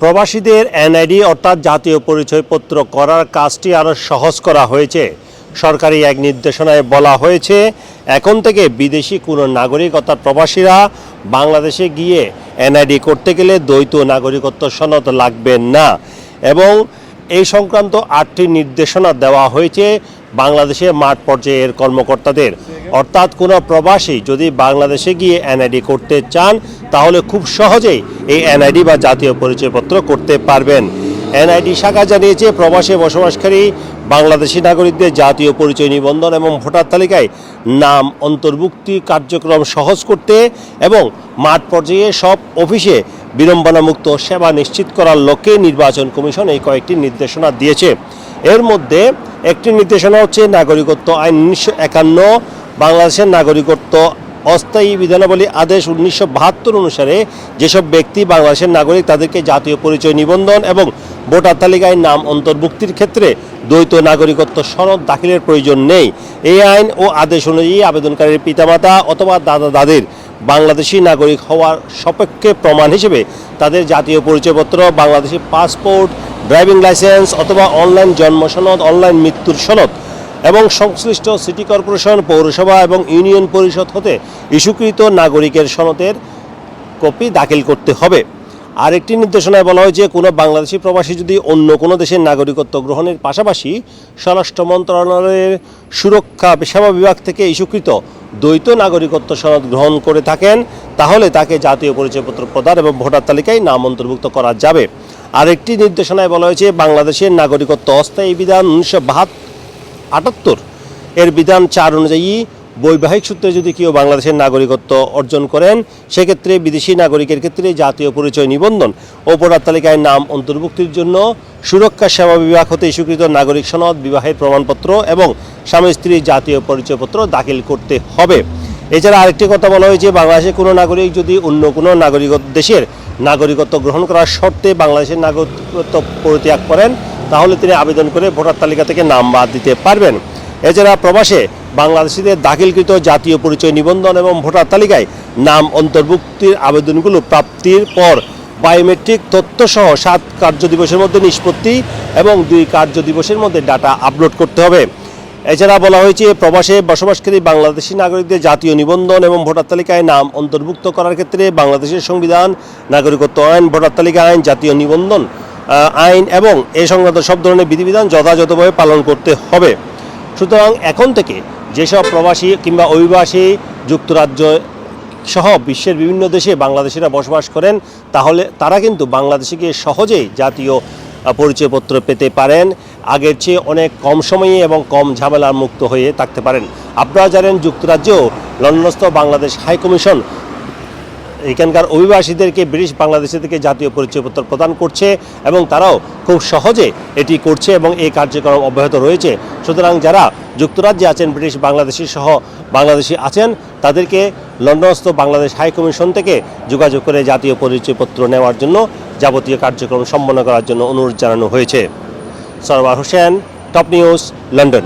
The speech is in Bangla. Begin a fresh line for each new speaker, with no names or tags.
প্রবাসীদের এনআইডি অর্থাৎ জাতীয় পরিচয়পত্র করার কাজটি আরও সহজ করা হয়েছে। সরকারি এক নির্দেশনায় বলা হয়েছে, এখন থেকে বিদেশি কোনো নাগরিক অর্থাৎ প্রবাসীরা বাংলাদেশে গিয়ে এনআইডি করতে গেলে দ্বৈত নাগরিকত্ব সনদ লাগবে না এবং এই সংক্রান্ত আটটি নির্দেশনা দেওয়া হয়েছে বাংলাদেশের মাঠ পর্যায়ের কর্মকর্তাদের। অর্থাৎ কোনো প্রবাসী যদি বাংলাদেশে গিয়ে এনআইডি করতে চান, তাহলে খুব সহজেই এই এনআইডি বা জাতীয় পরিচয়পত্র করতে পারবেন। এনআইডি শাখা জানিয়েছে, প্রবাসে বসবাসকারী বাংলাদেশি নাগরিকদের জাতীয় পরিচয় নিবন্ধন এবং ভোটার তালিকায় নাম, অন্তর্ভুক্তি কার্যক্রম সহজ করতে এবং মাঠ পর্যায়ে সব অফিসে বিড়ম্বনামুক্ত সেবা নিশ্চিত করার লক্ষ্যে নির্বাচন কমিশন এই কয়েকটি নির্দেশনা দিয়েছে। এর মধ্যে একটি নির্দেশনা হচ্ছে, নাগরিকত্ব আইন উনিশশো একান্ন বাংলাদেশের নাগরিকত্ব, অস্থায়ী বিধানাবলী আদেশ উনিশশো বাহাত্তর অনুসারে যেসব ব্যক্তি বাংলাদেশের নাগরিক তাদেরকে জাতীয় পরিচয় নিবন্ধন এবং ভোটার তালিকায় নাম অন্তর্ভুক্তির ক্ষেত্রে দ্বৈত নাগরিকত্ব সনদ দাখিলের প্রয়োজন নেই। এই আইন ও আদেশ অনুযায়ী আবেদনকারীর পিতামাতা অথবা দাদা দাদির বাংলাদেশি নাগরিক হওয়ার সপক্ষে প্রমাণ হিসেবে তাদের জাতীয় পরিচয়পত্র, বাংলাদেশি পাসপোর্ট, ড্রাইভিং লাইসেন্স অথবা অনলাইন জন্ম সনদ, অনলাইন মৃত্যুর সনদ এবং সংশ্লিষ্ট সিটি কর্পোরেশন, পৌরসভা এবং ইউনিয়ন পরিষদ হতে ইস্যুকৃত নাগরিকের সনদের কপি দাখিল করতে হবে। আরেকটি নির্দেশনায় বলা হয়েছে কোনো বাংলাদেশি প্রবাসী যদি অন্য কোনো দেশের নাগরিকত্ব গ্রহণের পাশাপাশি স্বরাষ্ট্র মন্ত্রণালয়ের সুরক্ষা, সেবা বিভাগ থেকে ইস্যুকৃত দ্বৈত নাগরিকত্ব সনদ গ্রহণ করে থাকেন, তাহলে তাকে জাতীয় পরিচয়পত্র প্রদান এবং ভোটার তালিকায় নাম অন্তর্ভুক্ত করা যাবে। আরেকটি নির্দেশনায় বলা হয়েছে, বাংলাদেশের নাগরিকত্ব অস্থায়ী বিধান উনিশশো বাহাত্তর আটাত্তর। এর বিধান চার অনুযায়ী বৈবাহিক সূত্রে যদি কেউ বাংলাদেশের নাগরিকত্ব অর্জন করেন, সেক্ষেত্রে বিদেশি নাগরিকের ক্ষেত্রে জাতীয় পরিচয় নিবন্ধন ভোটার তালিকায় নাম অন্তর্ভুক্তির জন্য সুরক্ষা সেবা বিভাগ হতে স্বীকৃত নাগরিক সনদ, বিবাহের প্রমাণপত্র এবং স্বামী স্ত্রীর জাতীয় পরিচয়পত্র দাখিল করতে হবে। এছাড়া আরেকটি কথা বলা হয়েছে বাংলাদেশের কোনো নাগরিক যদি অন্য কোনো নাগরিক দেশের নাগরিকত্ব গ্রহণ করার শর্তে বাংলাদেশের নাগরিকত্ব পরিত্যাগ করেন তাহলে তিনি আবেদন করে ভোটার তালিকা থেকে নাম বাদ দিতে পারবেন। এছাড়া প্রবাসে বাংলাদেশিদের দাখিলকৃত জাতীয় পরিচয় নিবন্ধন এবং ভোটার তালিকায় নাম অন্তর্ভুক্তির আবেদনগুলো প্রাপ্তির পর বায়োমেট্রিক তথ্যসহ সাত কার্য দিবসের মধ্যে নিষ্পত্তি এবং দুই কার্য দিবসের মধ্যে ডাটা আপলোড করতে হবে। এছাড়া বলা হয়েছে, প্রবাসে বসবাসকারী বাংলাদেশি নাগরিকদের জাতীয় নিবন্ধন এবং ভোটার তালিকায় নাম অন্তর্ভুক্ত করার ক্ষেত্রে বাংলাদেশের সংবিধান, নাগরিকত্ব আইন, ভোটার তালিকা আইন, জাতীয় নিবন্ধন আইন এবং এই সংক্রান্ত সব ধরনের বিধিবিধান যথাযথভাবে পালন করতে হবে। সুতরাং এখন থেকে যেসব প্রবাসী কিংবা অভিবাসী যুক্তরাজ্য সহ বিশ্বের বিভিন্ন দেশে বাংলাদেশিরা বসবাস করেন, তাহলে তারা কিন্তু বাংলাদেশে গিয়ে সহজেই জাতীয় পরিচয়পত্র পেতে পারেন। আগের চেয়ে অনেক কম সময়ে এবং কম ঝামেলার মুক্ত হয়ে থাকতে পারেন। আপনারা জানেন যুক্তরাজ্যেও লন্ডনস্থ বাংলাদেশ হাই কমিশন এখানকার অভিবাসীদেরকে, ব্রিটিশ বাংলাদেশে থেকে জাতীয় পরিচয়পত্র প্রদান করছে এবং তারাও খুব সহজে এটি করছে এবং এই কার্যক্রম অব্যাহত রয়েছে। সুতরাং যারা যুক্তরাজ্যে আছেন, ব্রিটিশ বাংলাদেশি সহ বাংলাদেশি আছেন, তাদেরকে লন্ডনস্থ বাংলাদেশ হাই কমিশন থেকে যোগাযোগ করে জাতীয় পরিচয়পত্র নেওয়ার জন্য যাবতীয় কার্যক্রম সম্পন্ন করার জন্য অনুরোধ জানানো হয়েছে। Sarwar Hossain, top news, London.